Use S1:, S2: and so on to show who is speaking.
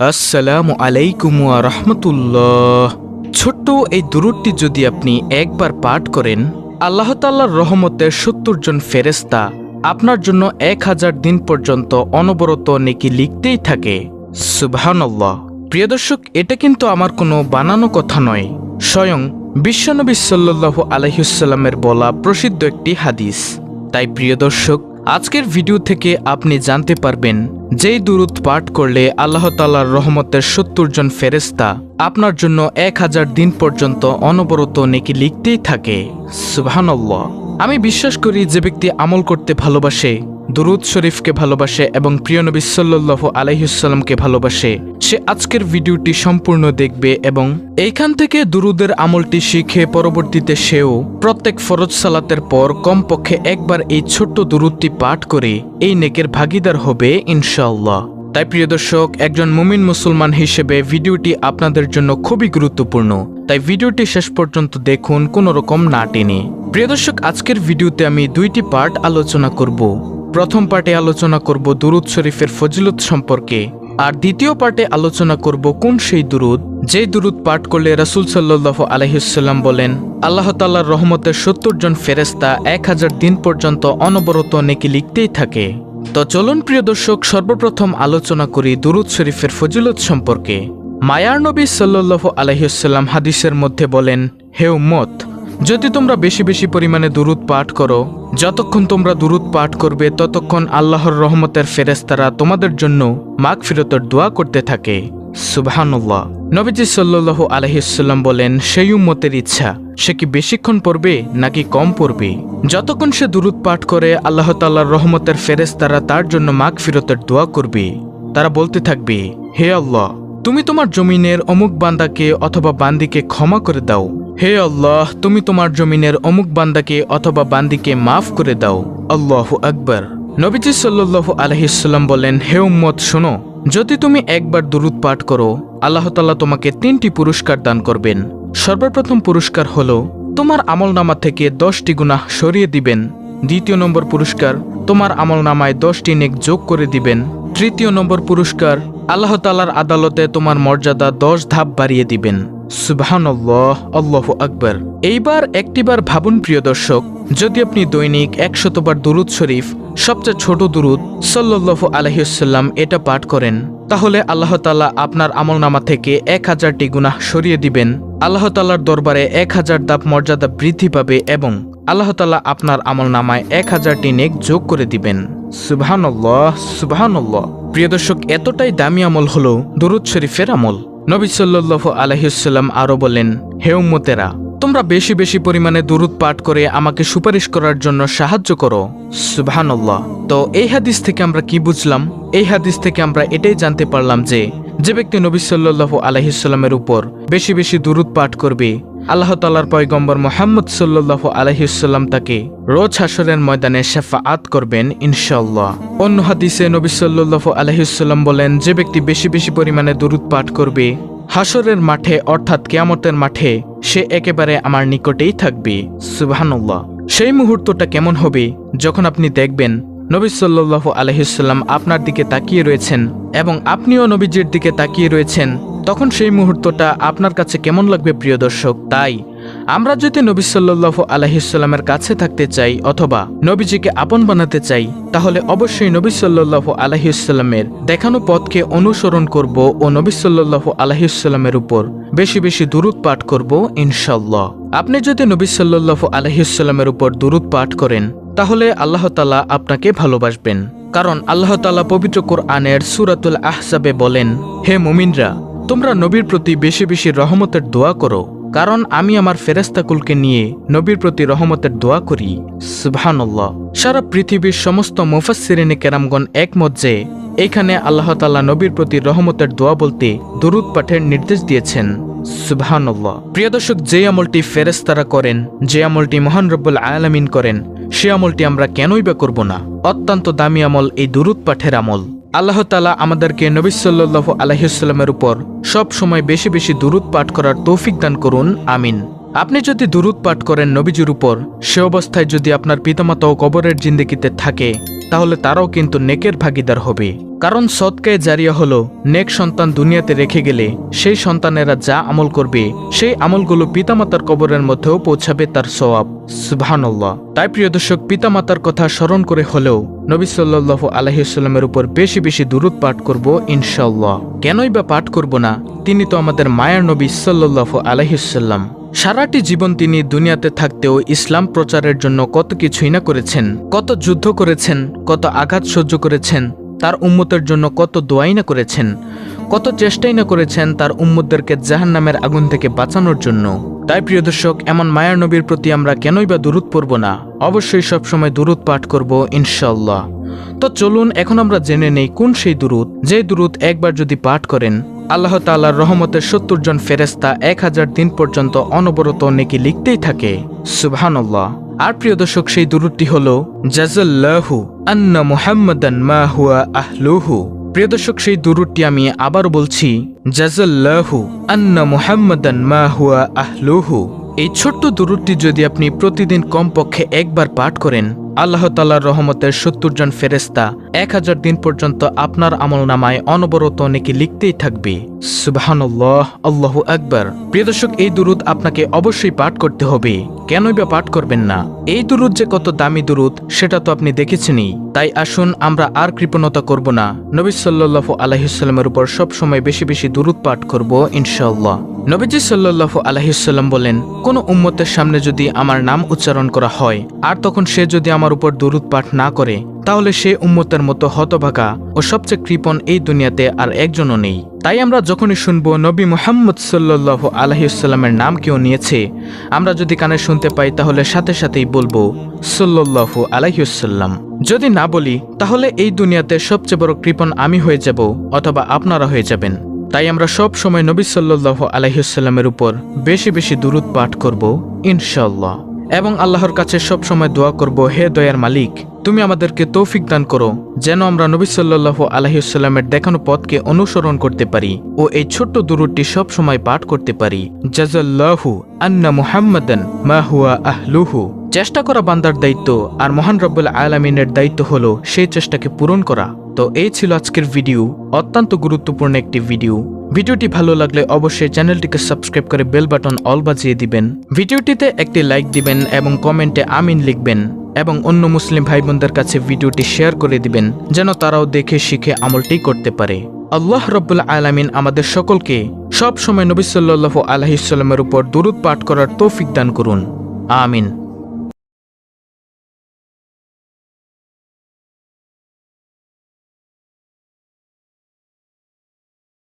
S1: আসসালামু আলাইকুম রাহমাতুল্লাহ। ছোট্ট এই দুরুদটি যদি আপনি একবার পাঠ করেন, আল্লাহ তাল্লাহর রহমতের সত্তর জন ফেরেস্তা আপনার জন্য এক হাজার দিন পর্যন্ত অনবরত নেকি লিখতেই থাকে। সুবহানাল্লাহ। প্রিয় দর্শক, এটা কিন্তু আমার কোনো বানানো কথা নয়, স্বয়ং বিশ্বনবী সাল্লাল্লাহু আলহিউসাল্লামের বলা প্রসিদ্ধ একটি হাদিস। তাই প্রিয় দর্শক আজকের ভিডিও থেকে আপনি জানতে পারবেন যেই দুরুদ পাঠ করলে আল্লাহ তাল্লাহর রহমতের সত্তর জন ফেরেস্তা আপনার জন্য এক হাজার দিন পর্যন্ত অনবরত নেকি লিখতেই থাকে। সুবাহ আমি বিশ্বাস করি যে ব্যক্তি আমল করতে ভালোবাসে দুরুদ শরীফকে ভালোবাসে এবং প্রিয় নবী সাল্লাহ আলহিসাল্লামকে ভালোবাসে। সে আজকের ভিডিওটি সম্পূর্ণ দেখবে এবং এইখান থেকে দুরুদের আমলটি শিখে পরবর্তীতে সেও প্রত্যেক ফরজ সালাতের পর কমপক্ষে একবার এই ছোট্ট দুরুদটি পাঠ করে এই নেকের ভাগিদার হবে ইনশাআল্লাহ। তাই প্রিয় দর্শক, একজন মুমিন মুসলমান হিসেবে ভিডিওটি আপনাদের জন্য খুবই গুরুত্বপূর্ণ। তাই ভিডিওটি শেষ পর্যন্ত দেখুন, কোনো রকম না টেনে। প্রিয় দর্শক, আজকের ভিডিওতে আমি দুইটি পার্ট আলোচনা করব। প্রথম পার্টে আলোচনা করব দুরুদ শরীফের ফজিলত সম্পর্কে। আর দ্বিতীয় পার্টে আলোচনা করব কোন সেই দুরুদ, যে দুরুদ পাঠ করলে রাসুল সাল্লাহ আলহিসাল্লাম বলেন, আল্লাহ তাল্লাহর রহমতের সত্তর জন ফেরেস্তা এক হাজার দিন পর্যন্ত অনবরত নেকি লিখতেই থাকে। তো চলুন প্রিয় দর্শক, সর্বপ্রথম আলোচনা করি দুরুদ শরীফের ফজিলত সম্পর্কে। মায়ার নবী সাল্লাহ আলহিসাল্লাম হাদিসের মধ্যে বলেন, হে উম্মত! যদি তোমরা বেশি বেশি পরিমাণে দুরুদ পাঠ করো, যতক্ষণ তোমরা দুরুদ পাঠ করবে, ততক্ষণ আল্লাহর রহমতের ফেরেস্তারা তোমাদের জন্য মাগ ফিরতের দোয়া করতে থাকে। সুবহানুল্লাহ। নবীজি সাল্লু আলহিসাল্লাম বলেন, সেই উম্মতের ইচ্ছা, সে কি বেশিক্ষণ পড়বে, নাকি কম পড়বে? যতক্ষণ সে দুরুদ পাঠ করে, আল্লাহ তাল্লাহর রহমতের ফেরেস্তারা তার জন্য মাগ ফিরতের দোয়া করবে। তারা বলতে থাকবে, হে আল্লাহ, তুমি তোমার জমিনের অমুক বান্দাকে অথবা বান্দিকে ক্ষমা করে দাও। হে আল্লাহ, তুমি তোমার জমিনের অমুক বান্দাকে অথবা বান্দিকে মাফ করে দাও। আল্লাহ আকবর। নবীজি সাল্লু আলহিসাল্লাম বলেন, হে উম্মত, শোনো, যদি তুমি একবার দুরুদ পাঠ করো, আল্লাহ তাল্লাহ তোমাকে তিনটি পুরস্কার দান করবেন। সর্বপ্রথম পুরস্কার হল, তোমার আমল নামা থেকে দশটি গুনাহ সরিয়ে দিবেন। দ্বিতীয় নম্বর পুরস্কার, তোমার আমল নামায় দশটি নেক যোগ করে দিবেন। তৃতীয় নম্বর পুরস্কার, আল্লাহ তালার আদালতে তোমার মর্যাদা দশ ধাপ বাড়িয়ে দিবেন। সুবাহানল্লাহ, আল্লাহ আকবর। এইবার একটিবার ভাবুন প্রিয় দর্শক, যদি আপনি দৈনিক একশতবার দুরুদ শরীফ, সবচেয়ে ছোট দুরুদ সাল্লাহ আলহিসাল্লাম এটা পাঠ করেন, তাহলে আল্লাহ তালা আপনার আমলনামা থেকে এক হাজারটি গুনাহ সরিয়ে দিবেন। আল্লাহ তালার দরবারে এক হাজার দাপ মর্যাদা বৃদ্ধি পাবে এবং আল্লাহ তালা আপনার আমল নামায় এক হাজারটি নেক যোগ করে দিবেন। সুবাহানল্লাহ সুবাহানল্লাহ। প্রিয় দর্শক, এতটাই দামি আমল হলো দুরুদ শরীফের আমল। নবী সাল্লাহ আলহিসাল্লাম আরও বলেন হে উম্মতেরা, তোমরা বেশি বেশি পরিমাণে দুরুদ পাঠ করে আমাকে সুপারিশ করার জন্য সাহায্য করো। সুবাহানল্লাহ। তো এই হাদিস থেকে আমরা কি বুঝলাম? এই হাদিস থেকে আমরা এটাই জানতে পারলাম যে যে ব্যক্তি নবী সাল্লাহ আলহিসাল্লামের উপর বেশি বেশি দুরুদ পাঠ করবে আল্লাহ তালার পয়গম্বর মোহাম্মদ সাল্লাহ আলহিসাল্লাম তাকে রোজ হাসরের ময়দানে আত করবেন ইনশাল্লাহ অন্য হাদিসে নবী সাল্লাহ আলহিসাল্লাম বলেন, যে ব্যক্তি বেশি বেশি পরিমাণে দুরুদ পাঠ করবে হাসরের মাঠে অর্থাৎ কেয়ামতের মাঠে সে একেবারে আমার নিকটেই থাকবে। সুবাহান্লাহ সেই মুহূর্তটা কেমন হবে যখন আপনি দেখবেন নবী সাল্লাহ আলহিসাল্লাম আপনার দিকে তাকিয়ে রয়েছেন এবং আপনিও নবীজির দিকে তাকিয়ে রয়েছেন। তখন সেই মুহূর্তটা আপনার কাছে কেমন লাগবে, প্রিয় দর্শক? তাই, আমরা যদি নবী সাল্লাহ আলহিসাল্লামের কাছে থাকতে চাই অথবা নবীজিকে আপন বানাতে চাই, তাহলে অবশ্যই নবী সাল্লাহ আলহিসাল্লামের দেখানো পথকে অনুসরণ করব ও নবী সাল্লাহ আলহিসাল্লামের উপর বেশি বেশি দূরত পাঠ করব ইনশাল্লাহ আপনি যদি নবী সাল্লাহ আলহিসাল্লামের উপর দূরত পাঠ করেন, তাহলে আল্লাহ তালা আপনাকে ভালোবাসবেন। কারণ আল্লাহ তালা পবিত্র কোরআনের সুরাতুল আহসাবে বলেন, হে মুমিনরা তোমরা নবীর প্রতি বেশি বেশি রহমতের দোয়া করো, কারণ আমি আমার ফেরেস্তাকুলকে নিয়ে নবীর প্রতি রহমতের দোয়া করি। সুবহানাল্লাহ। সারা পৃথিবীর সমস্ত মুফাসসিরিনে কেরামগণ একমত যে, এখানে আল্লাহ তাল্লাহ নবীর প্রতি রহমতের দোয়া বলতে দুরুদ পাঠের নির্দেশ দিয়েছেন। সুবহানাল্লাহ। প্রিয় দর্শক, যে আমলটি ফেরেস্তারা করেন, যে আমলটি মহান রব্বুল আলামিন করেন, সে আমলটি আমরা কেনই বা করব না? অত্যন্ত দামি আমল এই দুরুদ পাঠের আমল। আল্লাহ তালা আমাদেরকে নবী সাল্লু আলহিসাল্লামের উপর সব সময় বেশি বেশি দুরুদ পাঠ করার তৌফিক দান করুন, আমিন। আপনি যদি দুরুদ পাঠ করেন নবীজির উপর, সে অবস্থায় যদি আপনার পিতামাতা ও কবরের জিন্দিগিতে থাকে তাহলে তারাও কিন্তু নেকের ভাগিদার হবে। কারণ সৎকায় জারিয়া হলো, নেক সন্তান দুনিয়াতে রেখে গেলে সেই সন্তানেরা যা আমল করবে, সেই আমলগুলো পিতামাতার কবরের মধ্যেও পৌঁছাবে তার সওয়াব। সুবহানাল্লাহ। তাই প্রিয় দর্শক, পিতামাতার কথা স্মরণ করে হলেও নবী সাল্লাল্লাহু আলহিউসাল্লামের উপর বেশি বেশি দূরত পাঠ করব ইনশাল্লাহ কেনই বা পাঠ করব না, তিনি তো আমাদের মায়ার নবী সাল্লাল্লাহু আলহিউসাল্লাম সারাটি জীবন তিনি দুনিয়াতে থাকতেও ইসলাম প্রচারের জন্য কত কিছুই না করেছেন, কত যুদ্ধ করেছেন, কত আঘাত সহ্য করেছেন, তার উম্মতের জন্য কত দোয়াই না করেছেন, কত চেষ্টাই না করেছেন তার উম্মতদেরকে জাহান নামের আগুন থেকে বাঁচানোর জন্য। তাই প্রিয় দর্শক, এমন মায়ার নবীর প্রতি আমরা কেনই বা দূরত পড়ব না? অবশ্যই সবসময় দূরত পাঠ করব ইনশাল্লাহ তো চলুন, এখন আমরা জেনে নেই কোন সেই দুরুদ? যে দুরুদ একবার যদি পাঠ করেন আল্লাহ তাআলার রহমতের সত্তর জন ফেরেস্তা এক হাজার দিন পর্যন্ত অনবরত নেকি লিখতেই থাকে। সুবহানাল্লাহ। আর প্রিয় দর্শক, সেই দুরুদটি হল জাজাল্লাহু আন্না মুহাম্মাদান মা হুয়া আহলুহু। প্রিয় দর্শক, সেই দুরুদটি আমি আবার বলছি জাজাল্লাহু আন্না মুহাম্মাদান মা হুয়া আহলুহু। এই ছোট্ট দুরুদটি যদি আপনি প্রতিদিন কমপক্ষে একবার পাঠ করেন আল্লাহ তাল্লাহর রহমতের সত্তর জন ফেরেস্তা এক হাজার দিন পর্যন্ত আপনার আমল নামায় অনবরত অনেকে লিখতেই থাকবে। সুবাহান্লাহ আল্লাহ আকবর। প্রিয় দর্শক, এই দুরুদ আপনাকে অবশ্যই পাঠ করতে হবে। কেনই বা পাঠ করবেন না? এই দুরুদ যে কত দামি দুরুদ, সেটা তো আপনি দেখেছেনই। তাই আসুন, আমরা আর কৃপণতা করব না। নবী সাল্লাহ আলহিসাল্লামের উপর সবসময় বেশি বেশি দুরুদ পাঠ করব, ইনশাআল্লাহ। নবীজি সাল্লাহ আলহিসাল্লাম বলেন, কোন উম্মতের সামনে যদি আমার নাম উচ্চারণ করা হয়, আর তখন সে যদি আমার উপর দুরুদ পাঠ না করে, তাহলে সে উম্মতের মতো হতভাগা ও সবচেয়ে কৃপণ এই দুনিয়াতে আর একজনও নেই। তাই আমরা যখনই শুনব নবী মোহাম্মদ সাল্লাহ আলহিউসাল্লামের নাম কেউ নিয়েছে, আমরা যদি কানে শুনতে পাই, তাহলে সাথে সাথেই বলব সাল্লাহ আলহিউসাল্লাম যদি না বলি, তাহলে এই দুনিয়াতে সবচেয়ে বড় কৃপণ আমি হয়ে যাব, অথবা আপনারা হয়ে যাবেন। তাই আমরা সব সময় নবী সাল্লাহ আলহিউসাল্লামের উপর বেশি বেশি দূরত পাঠ করব ইনশাল্লাহ এবং আল্লাহর কাছে সব সময় দোয়া করব, হে দয়ার মালিক, তুমি আমাদেরকে তৌফিক দান করো, যেন আমরা নবী সাল্লাহ আলহিউসাল্লামের দেখানো পথকে অনুসরণ করতে পারি ও এই ছোট্ট দুরুটি সব সময় পাঠ করতে পারি। জাজাল্লাহু আন্না মুহাম্মাদান মা হুয়া আহলুহু। চেষ্টা করা বান্দার দায়িত্ব আর মহান রব্বুল আলমিনের দায়িত্ব হলো সেই চেষ্টাকে পূরণ করা। তো এই ছিল আজকের ভিডিও, অত্যন্ত গুরুত্বপূর্ণ একটি ভিডিও। ভিডিওটি ভালো লাগলে অবশ্যই চ্যানেলটিকে সাবস্ক্রাইব করে বেল বাটন অল বাজিয়ে দিবেন। ভিডিওটিতে একটি লাইক দিবেন এবং কমেন্টে আমিন লিখবেন এবং অন্য মুসলিম ভাই বোনদের কাছে ভিডিওটি শেয়ার করে দিবেন, যেন তারাও দেখে শিখে আমলটি করতে পারে। আল্লাহ রব্বুল আলামিন আমাদের সকলকে সব সময় নবী সাল্লাল্লাহু আলাইহি সাল্লামের উপর দুরুদ পাঠ করার তৌফিক দান করুন। আমিন।